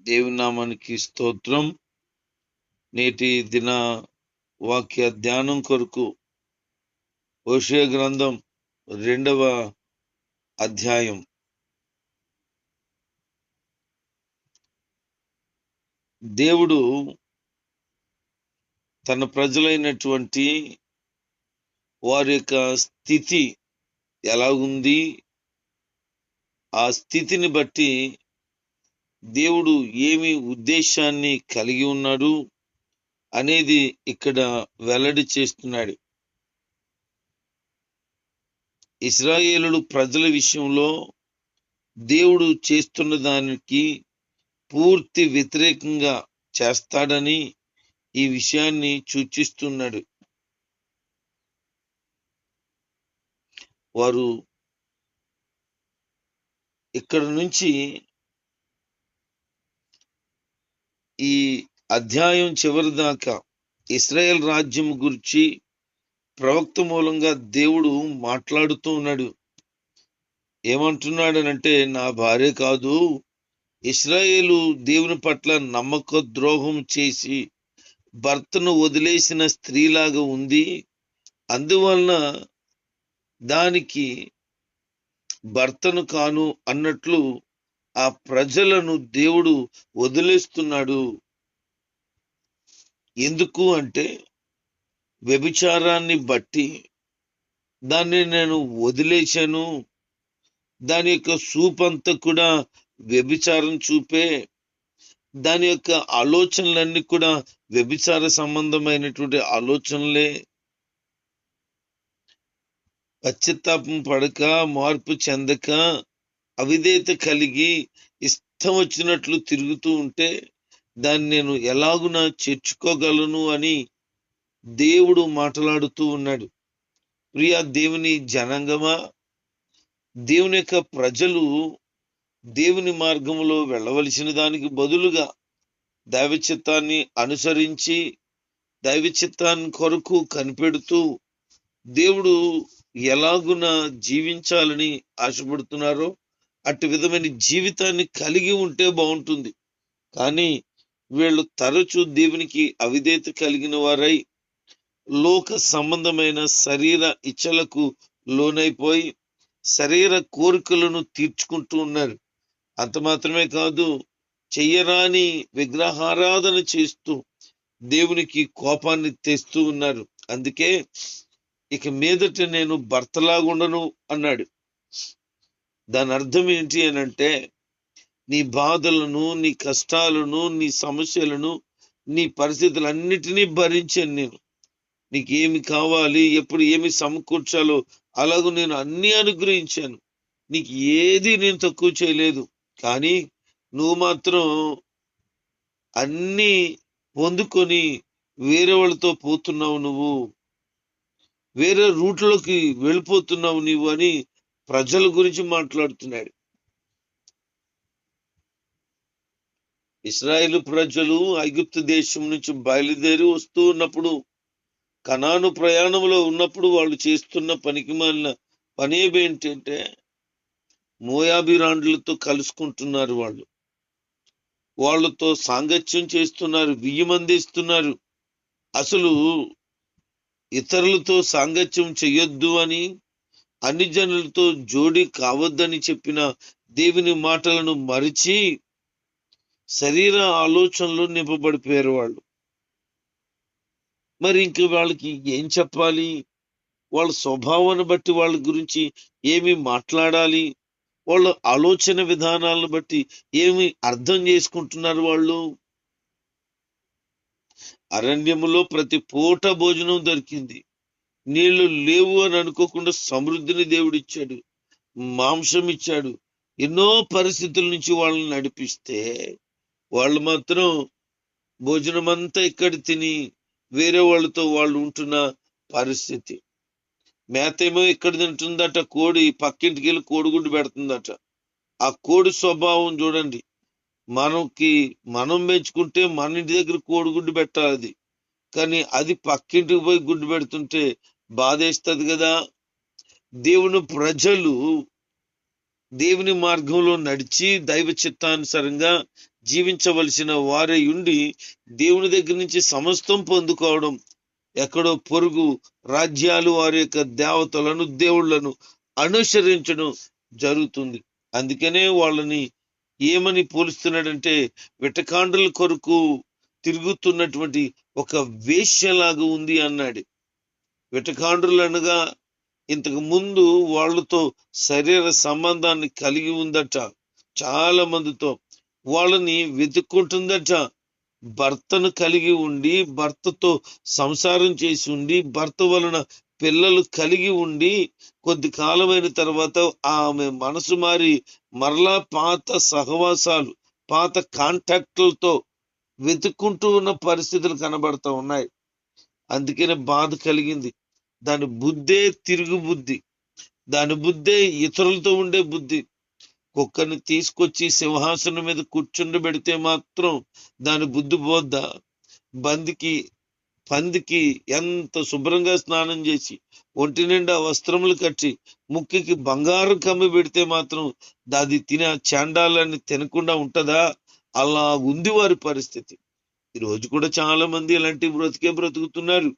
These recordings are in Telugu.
దేవునామానికి స్తోత్రం. నేటి దిన వాక్య ధ్యానం కొరకు ఓషయ గ్రంథం రెండవ అధ్యాయం. దేవుడు తన ప్రజలైనటువంటి వారి యొక్క స్థితి ఎలా ఉంది ఆ స్థితిని బట్టి దేవుడు ఏమి ఉద్దేశాన్ని కలిగి ఉన్నాడు అనేది ఇక్కడ వెల్లడి చేస్తున్నాడు. ఇస్రాయేలుడు ప్రజల విషయంలో దేవుడు చేస్తున్న దానికి పూర్తి వ్యతిరేకంగా చేస్తాడని ఈ విషయాన్ని సూచిస్తున్నాడు. వారు ఇక్కడ నుంచి ఈ అధ్యాయం చివరి దాకా ఇస్రాయేల్ రాజ్యం గురించి ప్రవక్త మూలంగా దేవుడు మాట్లాడుతూ ఉన్నాడు. ఏమంటున్నాడనంటే నా భార్య కాదు ఇస్రాయేలు దేవుని పట్ల నమ్మక ద్రోహం చేసి భర్తను వదిలేసిన స్త్రీలాగా ఉంది. అందువలన దానికి భర్తను కాను అన్నట్లు ఆ ప్రజలను దేవుడు వదిలేస్తున్నాడు. ఎందుకు అంటే వ్యభిచారాన్ని బట్టి దాన్ని నేను వదిలేశాను. దాని యొక్క చూపంతా కూడా వ్యభిచారం చూపే దాని యొక్క ఆలోచనలన్నీ కూడా వ్యభిచార సంబంధమైనటువంటి ఆలోచనలే. పశ్చాత్తాపం పడక మార్పు చెందక అవిధేత కలిగి ఇష్టం వచ్చినట్లు తిరుగుతూ ఉంటే దాన్ని నేను ఎలాగున చేర్చుకోగలను అని దేవుడు మాట్లాడుతూ ఉన్నాడు. ప్రియా దేవుని జనాంగమా? దేవుని యొక్క ప్రజలు దేవుని మార్గంలో వెళ్ళవలసిన దానికి బదులుగా దైవ చిత్తాన్ని అనుసరించి దైవ చిత్తాన్ని కొరకు కనిపెడుతూ దేవుడు ఎలాగున జీవించాలని ఆశపడుతున్నారో అటు విధమైన జీవితాన్ని కలిగి ఉంటే బాగుంటుంది. కానీ వీళ్ళు తరచూ దేవునికి అవిధేత కలిగిన వారై లోక సంబంధమైన శరీర ఇచ్చలకు లోనైపోయి శరీర కోరికలను తీర్చుకుంటూ ఉన్నారు. అంత మాత్రమే కాదు చెయ్యరాని విగ్రహారాధన చేస్తూ దేవునికి కోపాన్ని తెస్తూ ఉన్నారు. అందుకే ఇక మీదట నేను భర్తలాగుండను అన్నాడు. దాని అర్థం ఏంటి అని అంటే నీ బాధలను నీ కష్టాలను నీ సమస్యలను నీ పరిస్థితులన్నిటినీ భరించాను నేను. నీకు ఏమి కావాలి ఎప్పుడు ఏమి సమకూర్చాలో అలాగూ నేను అన్ని అనుగ్రహించాను. నీకు ఏది నేను తక్కువ చేయలేదు. కానీ నువ్వు మాత్రం అన్ని పొందుకొని వేరే వాళ్ళతో పోతున్నావు నువ్వు. వేరే రూట్లోకి వెళ్ళిపోతున్నావు నీవు అని ప్రజల గురించి మాట్లాడుతున్నాడు. ఇస్రాయేల్ ప్రజలు ఐగుప్తు దేశం నుంచి బయలుదేరి వస్తూ ఉన్నప్పుడు కనాను ప్రయాణంలో ఉన్నప్పుడు వాళ్ళు చేస్తున్న పనికి మాలిన పని ఏంటంటే మోయాబిరాండ్లతో కలుసుకుంటున్నారు వాళ్ళు. వాళ్ళతో సాంగత్యం చేస్తున్నారు బియ్యం అందిస్తున్నారు. అసలు ఇతరులతో సాంగత్యం చెయ్యొద్దు అని అన్ని జనులతో జోడి కావద్దని చెప్పిన దేవుని మాటలను మరిచి శరీర ఆలోచనలు నింపబడిపోయారు వాళ్ళు. మరి ఇంక వాళ్ళకి ఏం చెప్పాలి? వాళ్ళ స్వభావాన్ని బట్టి వాళ్ళ గురించి ఏమి మాట్లాడాలి? వాళ్ళ ఆలోచన విధానాలను బట్టి ఏమి అర్థం చేసుకుంటున్నారు వాళ్ళు? అరణ్యములో ప్రతి పూట భోజనం దొరికింది. నీళ్ళు లేవు అని అనుకోకుండా సమృద్ధిని దేవుడిచ్చాడు మాంసం ఇచ్చాడు. ఎన్నో పరిస్థితుల నుంచి వాళ్ళని నడిపిస్తే వాళ్ళు మాత్రం భోజనం అంతా ఇక్కడ తిని వేరే వాళ్ళతో వాళ్ళు ఉంటున్న పరిస్థితి. మేత ఏమో ఇక్కడ తింటుందట కోడి పక్కింటికి వెళ్ళి కోడిగుడ్డు పెడుతుందట. ఆ కోడి స్వభావం చూడండి మనకి మనం పెంచుకుంటే మన ఇంటి దగ్గర కోడిగుడ్డు పెట్టాలి. అది కానీ అది పక్కింటికి పోయి గుడ్డు పెడుతుంటే బాధేస్తుంది కదా. దేవుని ప్రజలు దేవుని మార్గంలో నడిచి దైవ చిత్తానుసారంగా జీవించవలసిన వారే ఉండి దేవుని దగ్గర నుంచి సమస్తం పొందుకోవడం ఎక్కడో పొరుగు రాజ్యాలు వారి యొక్క దేవతలను దేవుళ్ళను అనుసరించడం జరుగుతుంది. అందుకనే వాళ్ళని ఏమని పోలుస్తున్నాడంటే విటకాండ్రుల కొరకు తిరుగుతున్నటువంటి ఒక వేష్యలాగా ఉంది అన్నాడు. వెటకాండ్రులనగా ఇంతకు ముందు వాళ్ళతో శరీర సంబంధాన్ని కలిగి ఉందట చాలా మందితో. వాళ్ళని వెతుక్కుంటుందట. భర్తను కలిగి ఉండి భర్తతో సంసారం చేసి ఉండి భర్త వలన పిల్లలు కలిగి ఉండి కొద్ది కాలమైన తర్వాత ఆమె మనసు మారి మరలా పాత సహవాసాలు పాత కాంటాక్ట్లతో వెతుక్కుంటూ ఉన్న పరిస్థితులు కనబడతా ఉన్నాయి. అందుకనే బాధ కలిగింది. దాని బుద్ధే తిరుగు బుద్ధి. దాని బుద్ధే ఇతరులతో ఉండే బుద్ధి. కుక్కని తీసుకొచ్చి సింహాసనం మీద కూర్చుండబెడితే మాత్రం దాని బుద్ధి పోద్దా? బందికి పందికి ఎంత శుభ్రంగా స్నానం చేసి ఒంటి నిండా వస్త్రములు కట్టి ముక్కికి బంగారం కమ్మి పెడితే మాత్రం దాది తినే ఆ చాండాలని తినకుండా ఉంటదా? అలా ఉంది వారి పరిస్థితి. ఈ రోజు కూడా చాలా మంది ఇలాంటి బ్రతికే బ్రతుకుతున్నారు.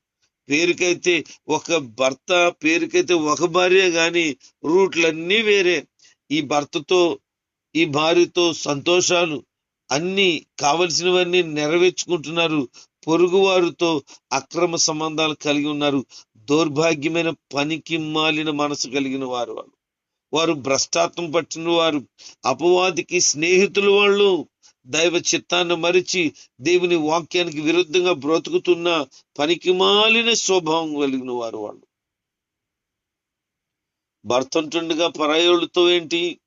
పేరుకైతే ఒక భర్త పేరుకైతే ఒక భార్య కానీ రూట్లన్నీ వేరే. ఈ భర్తతో ఈ భార్యతో సంతోషాలు అన్ని కావలసినవన్నీ నెరవేర్చుకుంటున్నారు. పొరుగువారితో అక్రమ సంబంధాలు కలిగి ఉన్నారు. దౌర్భాగ్యమైన పనికి మాలిన మనసు కలిగిన వారు వాళ్ళు. వారు భ్రష్టాత్వం పట్టిన వారు. అపవాదికి స్నేహితులు వాళ్ళు. దైవ చిత్తాన్ని మరిచి దేవుని వాక్యానికి విరుద్ధంగా బ్రతుకుతున్న పనికి మాలిన స్వభావం కలిగిన వారు వాళ్ళు. భర్త ఉంటుండగా పరాయోళ్ళతో ఏంటి?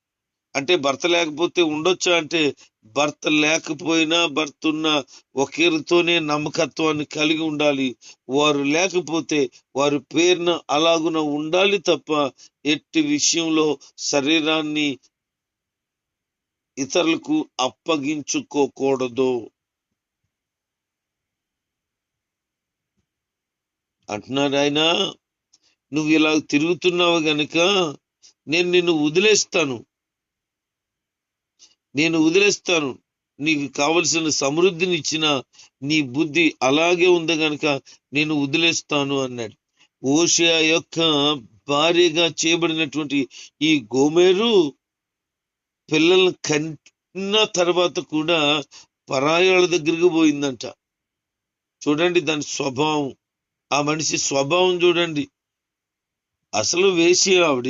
అంటే భర్త లేకపోతే ఉండొచ్చా? అంటే భర్త లేకపోయినా భర్త ఉన్న ఒకరితోనే నమ్మకత్వాన్ని కలిగి ఉండాలి. వారు లేకపోతే వారి పేరున అలాగున ఉండాలి తప్ప ఎట్టి విషయంలో శరీరాన్ని ఇతరులకు అప్పగించుకోకూడదు. అంటున్నాడు ఆయన నువ్వు ఇలా తిరుగుతున్నావు గనుక నేను నిన్ను వదిలేస్తాను. నేను వదిలేస్తాను. నీకు కావలసిన సమృద్ధిని ఇచ్చిన నీ బుద్ధి అలాగే ఉంది గనుక నేను వదిలేస్తాను అన్నాడు. ఓషియా యొక్క భార్యగా చేయబడినటువంటి ఈ గోమేరు పిల్లల్ని కన్న తర్వాత కూడా పరాయాల దగ్గరికి పోయిందంట. చూడండి దాని స్వభావం. ఆ మనిషి స్వభావం చూడండి. అసలు వేసి ఆవిడ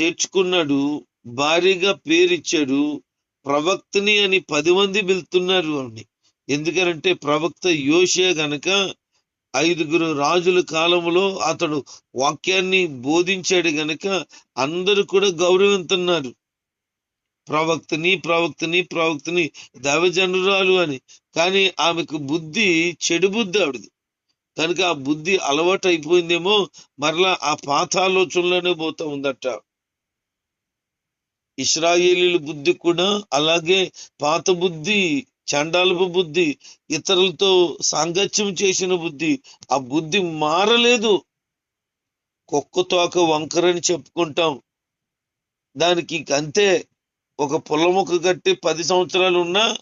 చేర్చుకున్నాడు భారీగా పేరిచ్చాడు ప్రవక్తని అని పది మంది పిలుతున్నారు ఆవిడ్ని. ఎందుకనంటే ప్రవక్త యోషే గనక ఐదుగురు రాజుల కాలంలో అతడు వాక్యాన్ని బోధించాడు గనక అందరూ కూడా గౌరవిస్తున్నారు ప్రవక్తని ప్రవక్తని ప్రవక్తని దైవజనురాలు అని. కానీ ఆమెకు బుద్ధి చెడు బుద్ధి ఆవిడది. కనుక ఆ బుద్ధి అలవాటు అయిపోయిందేమో మరలా ఆ పాత ఆలోచనలోనే పోతా ఉందట. ఇస్రాయేలీల బుద్ధి కూడా అలాగే పాత బుద్ధి చండాలపు బుద్ధి ఇతరులతో సాంగత్యం చేసిన బుద్ధి ఆ బుద్ధి మారలేదు. కుక్క తోక వంకరని చెప్పుకుంటాం. దానికి అంతే ఒక పొలముకు కట్టి పది సంవత్సరాలు ఉన్నా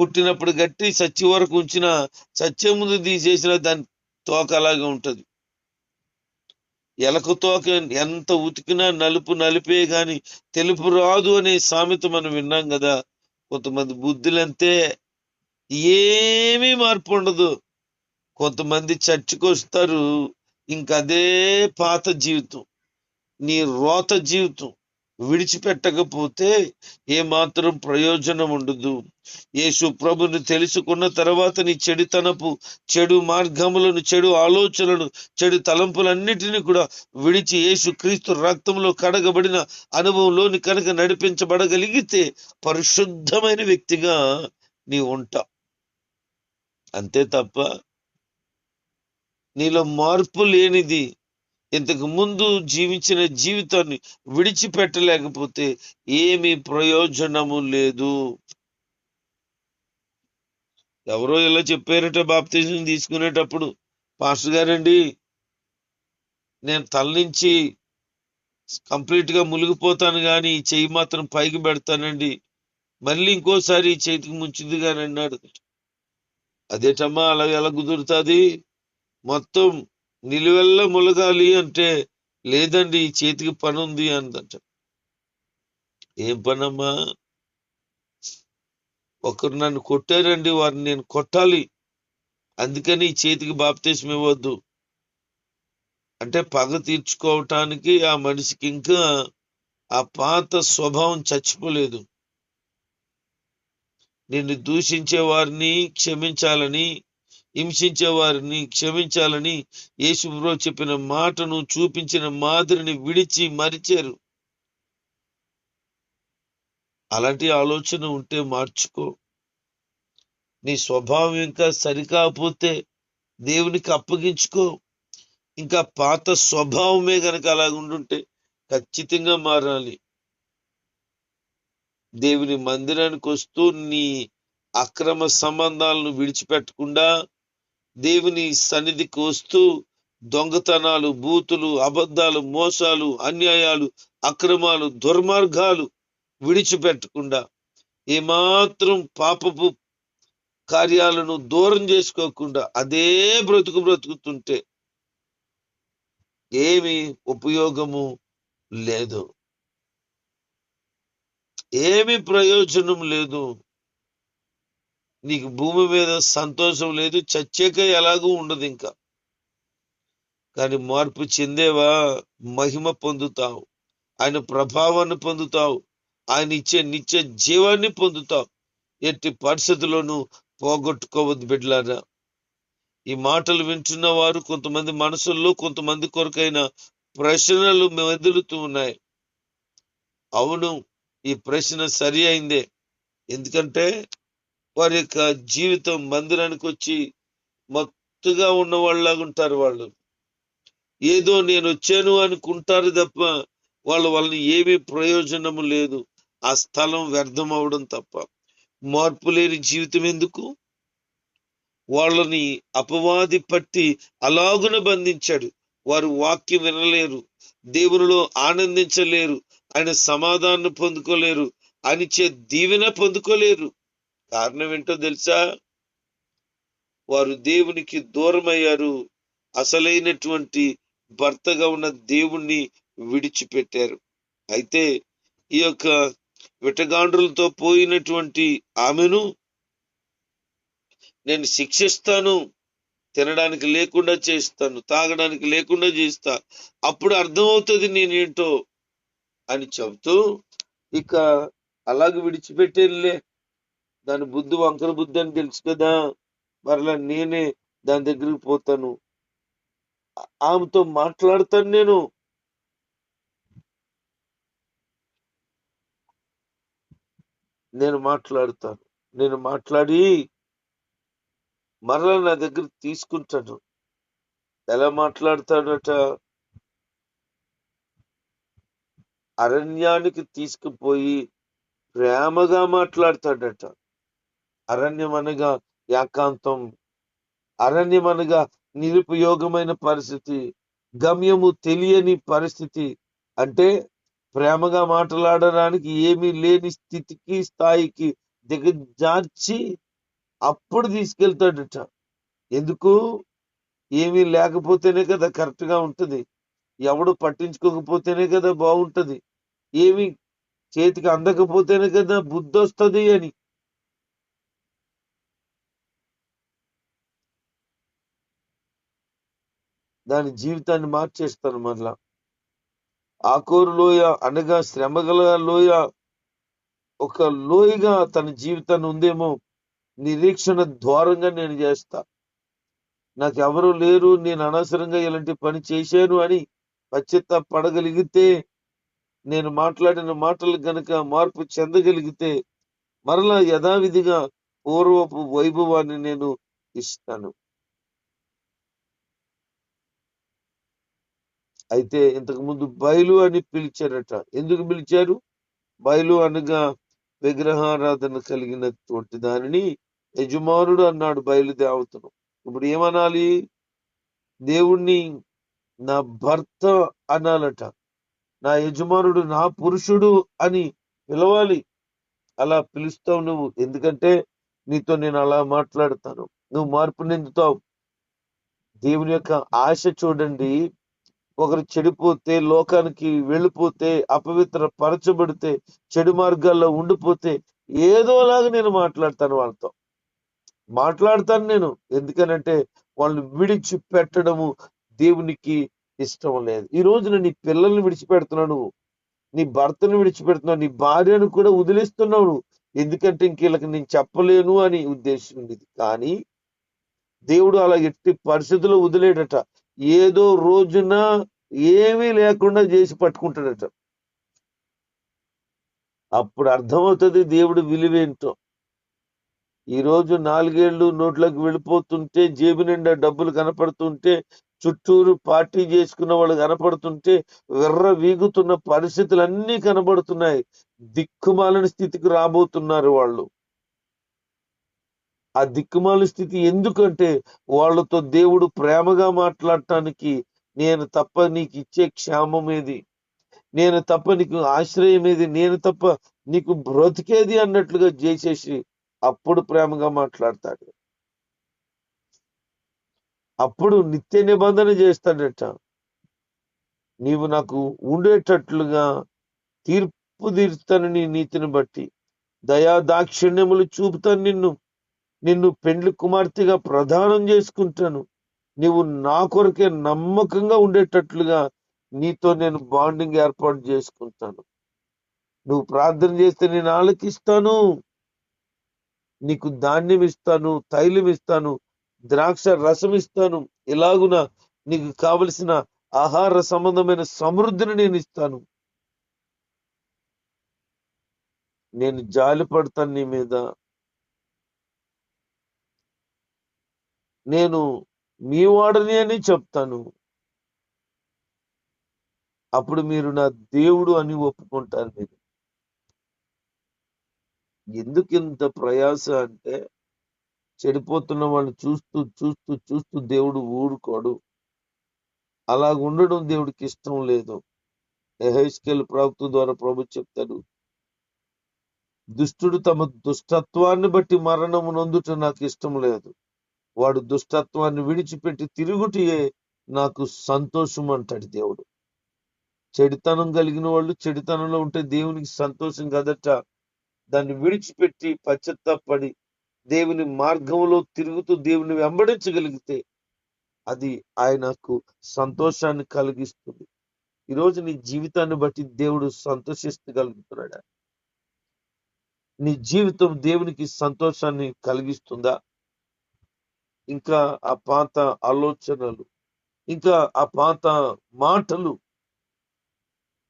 పుట్టినప్పుడు గట్టి చచ్చి వరకు ఉంచిన చచ్చే ముందు తీసేసిన దాని తోక అలాగే ఉంటుంది. ఎలక తోక ఎంత ఉతికినా నలుపు నలిపే గాని తెలుపు రాదు అనే సామెత మనం విన్నాం కదా. కొంతమంది బుద్ధులంతే ఏమీ మార్పు ఉండదు. కొంతమంది చర్చికి వస్తారు. ఇంకదే పాత జీవితం. నీ రోత జీవితం. విడిచిపెట్టకపోతే ఏ మాత్రం ప్రయోజనం ఉండదు. యేసు ప్రభుని తెలుసుకున్న తర్వాత నీ చెడుతనపు చెడు మార్గములను చెడు ఆలోచనలను చెడు తలంపులన్నిటినీ కూడా విడిచి యేసు క్రీస్తు రక్తంలో కడగబడిన అనుభవంలోని కనుక నడిపించబడగలిగితే పరిశుద్ధమైన వ్యక్తిగా నీ ఉంటా. అంతే తప్ప నీలో మార్పు లేనిది ఇంతకు ముందు జీవించిన జీవితాన్ని విడిచిపెట్టలేకపోతే ఏమి ప్రయోజనము లేదు. ఎవరో ఇలా చెప్పారట బాప్తిజం తీసుకునేటప్పుడు పాస్టర్ గారండి నేను తల నుంచి కంప్లీట్గా మునిగిపోతాను కానీ చెయ్యి మాత్రం పైకి పెడతానండి. మళ్ళీ ఇంకోసారి చేతికి ముంచింది కానీ అన్నాడు. అదేటమ్మా అలా ఎలా కుదురుతుంది? మొత్తం నిలువెల్ల ములగాలి అంటే లేదండి ఈ చేతికి పని ఉంది అందంట. ఏం పనమ్మా? ఒకరు నన్ను కొట్టారండి వారిని నేను కొట్టాలి. అందుకని ఈ చేతికి బాప్తీసం ఇవ్వద్దు. అంటే పగ తీర్చుకోవటానికి ఆ మనిషికి ఇంకా ఆ పాత స్వభావం చచ్చిపోలేదు. నిన్ను దూషించే వారిని క్షమించాలని హింసించే వారిని క్షమించాలని యేసుబ్రో చెప్పిన మాటను చూపించిన మాదిరిని విడిచి మరిచారు. అలాంటి ఆలోచన ఉంటే మార్చుకో. నీ స్వభావం ఇంకా సరికాకపోతే దేవునికి అప్పగించుకో. ఇంకా పాత స్వభావమే గనక అలాగుంటుంటే ఉండుంటే ఖచ్చితంగా మారాలి. దేవుని మందిరానికి వస్తూ నీ అక్రమ సంబంధాలను విడిచిపెట్టకుండా దేవుని సన్నిధికి వస్తూ దొంగతనాలు బూతులు అబద్ధాలు మోసాలు అన్యాయాలు అక్రమాలు దుర్మార్గాలు విడిచిపెట్టకుండా ఏమాత్రం పాపపు కార్యాలను దూరం చేసుకోకుండా అదే బ్రతుకు బ్రతుకుతుంటే ఏమి ఉపయోగము లేదు. ఏమి ప్రయోజనం లేదు. నీకు భూమి మీద సంతోషం లేదు చచ్చాక ఎలాగూ ఉండదు ఇంకా. కానీ మార్పు చెందేవా? మహిమ పొందుతావు. ఆయన ప్రభావాన్ని పొందుతావు. ఆయన ఇచ్చే నిత్య జీవాన్ని పొందుతావు. ఎట్టి పరిస్థితుల్లోనూ పోగొట్టుకోవద్దు బిడ్డలారా. ఈ మాటలు వింటున్న వారు కొంతమంది మనసుల్లో కొంతమంది కొరకైన ప్రశ్నలు మెదులుతూ ఉన్నాయి. అవును ఈ ప్రశ్న సరి అయిందే. ఎందుకంటే వారి యొక్క జీవితం మందిరానికి వచ్చి మత్తుగా ఉన్న వాళ్ళలాగా ఉంటారు వాళ్ళు. ఏదో నేను వచ్చాను అనుకుంటారు తప్ప వాళ్ళ వలన ఏమీ ప్రయోజనము లేదు. ఆ స్థలం వ్యర్థం అవడం తప్ప. మార్పు లేని జీవితం ఎందుకు? వాళ్ళని అపవాది పట్టి అలాగున బంధించాడు. వారు వాక్యం వినలేరు. దేవునిలో ఆనందించలేరు. ఆయన సమాధానం పొందుకోలేరు. అనిచే దీవెన పొందుకోలేరు. కారణం ఏంటో తెలుసా? వారు దేవునికి దూరం అయ్యారు అసలైనటువంటి భర్తగా ఉన్న దేవుణ్ణి విడిచిపెట్టారు. అయితే ఈ యొక్క విటగాండ్రులతో పోయినటువంటి ఆమెను నేను శిక్షిస్తాను తినడానికి లేకుండా చేస్తాను తాగడానికి లేకుండా చేస్తా అప్పుడు అర్థమవుతుంది నేనేంటో అని చెబుతూ ఇక అలాగే విడిచిపెట్టేలే దాని బుద్ధి వంకర బుద్ధి అని తెలుసు కదా. మరలా నేనే దాని దగ్గరికి పోతాను. ఆమెతో మాట్లాడతాను నేను. నేను మాట్లాడతాను. నేను మాట్లాడి మరలా నా దగ్గర తీసుకుంటాను. ఎలా మాట్లాడతాడట అరణ్యానికి తీసుకుపోయి ప్రేమగా మాట్లాడతాడట. అరణ్యం అనగా ఏకాంతం అరణ్యం అనగా నిరుపయోగమైన పరిస్థితి గమ్యము తెలియని పరిస్థితి. అంటే ప్రేమగా మాట్లాడడానికి ఏమీ లేని స్థితికి స్థాయికి దిగజార్చి అప్పుడు తీసుకెళ్తాడట. ఎందుకు? ఏమీ లేకపోతేనే కదా కరెక్ట్గా ఉంటది. ఎవడు పట్టించుకోకపోతేనే కదా బాగుంటది ఏమి చేతికి అందకపోతేనే కదా బుద్ధి వస్తుంది అని. దాని జీవితాన్ని మార్చేస్తాను మరలా. ఆకూరు లోయ అనగా శ్రమగల లోయ. ఒక లోయగా తన జీవితాన్ని ఉందేమో నిరీక్షణ ద్వారంగా నేను చేస్తా. నాకు ఎవరు లేరు నేను అనవసరంగా ఇలాంటి పని చేశాను అని పశ్చిత్త పడగలిగితే నేను మాట్లాడిన మాటలు గనక మార్పు చెందగలిగితే మరలా యథావిధిగా పూర్వపు వైభవాన్ని నేను ఇస్తాను. అయితే ఇంతకు ముందు బయలు అని పిలిచారట. ఎందుకు పిలిచారు? బయలు అనగా విగ్రహారాధన కలిగినటువంటి దానిని యజమానుడు అన్నాడు బయలుదేవతను ఇప్పుడు ఏమనాలి? దేవుణ్ణి నా భర్త అనాలట. నా యజమానుడు నా పురుషుడు అని పిలవాలి. అలా పిలుస్తావు నువ్వు. ఎందుకంటే నీతో నేను అలా మాట్లాడతాను. నువ్వు మార్పు నిందుతావు. దేవుని యొక్క ఆశ చూడండి. ఒకరు చెడిపోతే లోకానికి వెళ్ళిపోతే అపవిత్ర పరచబడితే చెడు మార్గాల్లో ఉండిపోతే ఏదోలాగా నేను మాట్లాడతాను వాళ్ళతో. మాట్లాడతాను నేను. ఎందుకనంటే వాళ్ళని విడిచి పెట్టడము దేవునికి ఇష్టం లేదు. ఈ రోజున నీ పిల్లల్ని విడిచిపెడుతున్నావు నువ్వు. నీ భర్తను విడిచిపెడుతున్నావు నీ భార్యను కూడా వదిలేస్తున్నాడు ఎందుకంటే ఇంకీళ్ళకి నేను చెప్పలేను అని ఉద్దేశం ఉండేది. కానీ దేవుడు అలా ఎట్టి పరిస్థితుల్లో వదిలేడట. ఏదో రోజున ఏమీ లేకుండా చేసి పట్టుకుంటాడట. అప్పుడు అర్థమవుతుంది దేవుడు విలువేంటో. ఈ రోజు నాలుగేళ్ళు నోట్లోకి వెళ్ళిపోతుంటే జేబు నిండా డబ్బులు కనపడుతుంటే చుట్టూరు పార్టీ చేసుకున్న వాళ్ళు కనపడుతుంటే వెర్ర వీగుతున్న పరిస్థితులన్నీ కనబడుతున్నాయి. దిక్కుమాలని స్థితికి రాబోతున్నారు వాళ్ళు. ఆ దిక్కుమాలి స్థితి ఎందుకంటే వాళ్ళతో దేవుడు ప్రేమగా మాట్లాడటానికి నేను తప్ప నీకు ఇచ్చే క్షేమం ఏది? నేను తప్ప నీకు ఆశ్రయం ఏది? నేను తప్ప నీకు బ్రతికేది అన్నట్లుగా చేసేసి అప్పుడు ప్రేమగా మాట్లాడతాడు. అప్పుడు నిత్య నిబంధన చేస్తాడట. నీవు నాకు ఉండేటట్లుగా తీర్పు తీరుస్తాను నీ నీతిని బట్టి దయా దాక్షిణ్యములు చూపుతాను నిన్ను. నిన్ను పెండ్లి కుమార్తెగా ప్రదానం చేసుకుంటాను. నీవు నా కొరకే నమ్మకంగా ఉండేటట్లుగా నీతో నేను బాండింగ్ ఏర్పాటు చేసుకుంటాను. నువ్వు ప్రార్థన చేస్తే నేను ఆలకిస్తాను. నీకు ధాన్యం ఇస్తాను తైలం ఇస్తాను ద్రాక్ష రసం ఇస్తాను. ఇలాగున నీకు కావలసిన ఆహార సంబంధమైన సమృద్ధిని నేను ఇస్తాను. నేను జాలి పడతాను నీ మీద. నేను మీ వాడని అని చెప్తాను. అప్పుడు మీరు నా దేవుడు అని ఒప్పుకుంటారు మీరు. ఎందుకు ఇంత ప్రయాస అంటే చెడిపోతున్న వాళ్ళు చూస్తూ చూస్తూ చూస్తూ దేవుడు ఊరుకోడు. అలా ఉండడం దేవుడికి ఇష్టం లేదు. ఎహెస్కెల్ ప్రవక్త ద్వారా ప్రభు చెప్తాడు దుష్టుడు తమ దుష్టత్వాన్ని బట్టి మరణము నొందుట నాకు ఇష్టం లేదు. వాడు దుష్టత్వాన్ని విడిచిపెట్టి తిరుగుటియే నాకు సంతోషం అంటాడు దేవుడు. చెడుతనం కలిగిన వాళ్ళు చెడుతనంలో ఉంటే దేవునికి సంతోషం కదట. దాన్ని విడిచిపెట్టి పశ్చత్తాపడి దేవుని మార్గంలో తిరుగుతూ దేవుని వెంబడించగలిగితే అది ఆయనకు సంతోషాన్ని కలిగిస్తుంది. ఈరోజు నీ జీవితాన్ని బట్టి దేవుడు సంతోషిస్తగలుగుతున్నాడా నీ జీవితం దేవునికి సంతోషాన్ని కలిగిస్తుందా? ఇంకా ఆ పాత ఆలోచనలు ఇంకా ఆ పాత మాటలు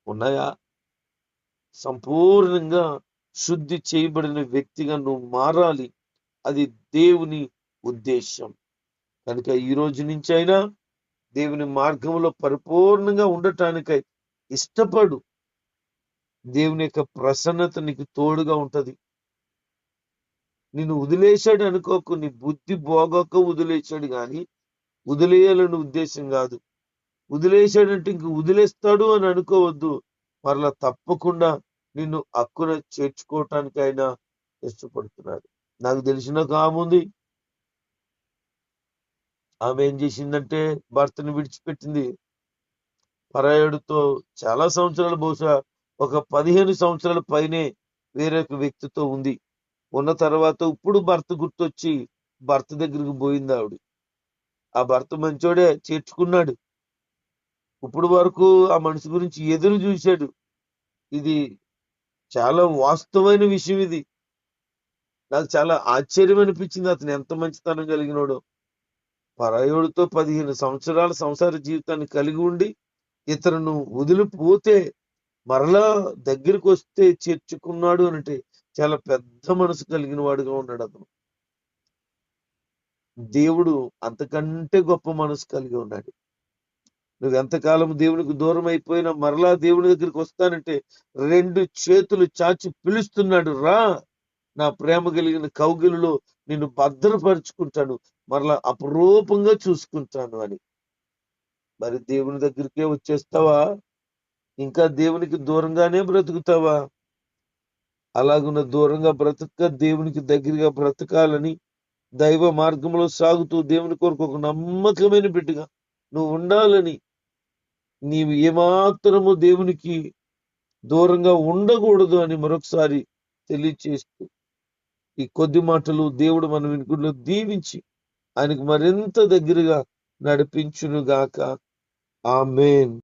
ఉన్నాయా? సంపూర్ణంగా శుద్ధి చేయబడిన వ్యక్తిగా నువ్వు మారాలి. అది దేవుని ఉద్దేశం కనుక ఈ రోజు నుంచి అయినా దేవుని మార్గంలో పరిపూర్ణంగా ఉండటానికై ఇష్టపడు. దేవుని యొక్క ప్రసన్నత నీకు తోడుగా ఉంటది. నిన్ను వదిలేశాడు అనుకోకు నీ బుద్ధి పోగాక వదిలేశాడు కానీ వదిలేయాలని ఉద్దేశం కాదు. వదిలేశాడంటే ఇంక వదిలేస్తాడు అని అనుకోవద్దు. మరలా తప్పకుండా నిన్ను అక్కున చేర్చుకోవటానికి ఆయన ఇష్టపడుతున్నాడు. నాకు తెలిసిన ఒక ఆమె ఉంది. ఆమె ఏం చేసిందంటే భర్తను విడిచిపెట్టింది. పరాయుడితో చాలా సంవత్సరాలు బహుశా ఒక పదిహేను సంవత్సరాల పైనే వేరొక వ్యక్తితో ఉంది. ఉన్న తర్వాత ఇప్పుడు భర్త గుర్తొచ్చి భర్త దగ్గరికి పోయింది ఆవిడ. ఆ భర్త మంచోడే చేర్చుకున్నాడు. ఇప్పుడు వరకు ఆ మనిషి గురించి ఎదురు చూశాడు. ఇది చాలా వాస్తవమైన విషయం ఇది. నాకు చాలా ఆశ్చర్యం అనిపించింది అతను ఎంత మంచితనం కలిగినాడో. పరాయుడితో పదిహేను సంవత్సరాల సంసార జీవితాన్ని కలిగి ఉండి ఇతరును వదిలిపోతే మరలా దగ్గరికి వస్తే చేర్చుకున్నాడు అంటే చాలా పెద్ద మనసు కలిగిన వాడుగా ఉన్నాడు అతను. దేవుడు అంతకంటే గొప్ప మనసు కలిగి ఉన్నాడు. నువ్వు ఎంతకాలం దేవునికి దూరం అయిపోయినా మరలా దేవుని దగ్గరికి వస్తానంటే రెండు చేతులు చాచి పిలుస్తున్నాడు రా నా ప్రేమ కలిగిన కౌగిలులో నిన్ను భద్రపరుచుకుంటాను మరలా అపురూపంగా చూసుకుంటాను అని. మరి దేవుని దగ్గరికే వచ్చేస్తావా? ఇంకా దేవునికి దూరంగానే బ్రతుకుతావా? అలాగున్న దూరంగా బ్రతక దేవునికి దగ్గరగా బ్రతకాలని దైవ మార్గంలో సాగుతూ దేవుని కొరకు ఒక నమ్మకమైన బిడ్డగా నువ్వు ఉండాలని నీవు ఏమాత్రము దేవునికి దూరంగా ఉండకూడదు అని మరొకసారి తెలియచేస్తూ ఈ కొద్ది మాటలు దేవుడు మన వినుకుల్లో దీవించి ఆయనకు మరింత దగ్గరగా నడిపించును గాక ఆమెన్.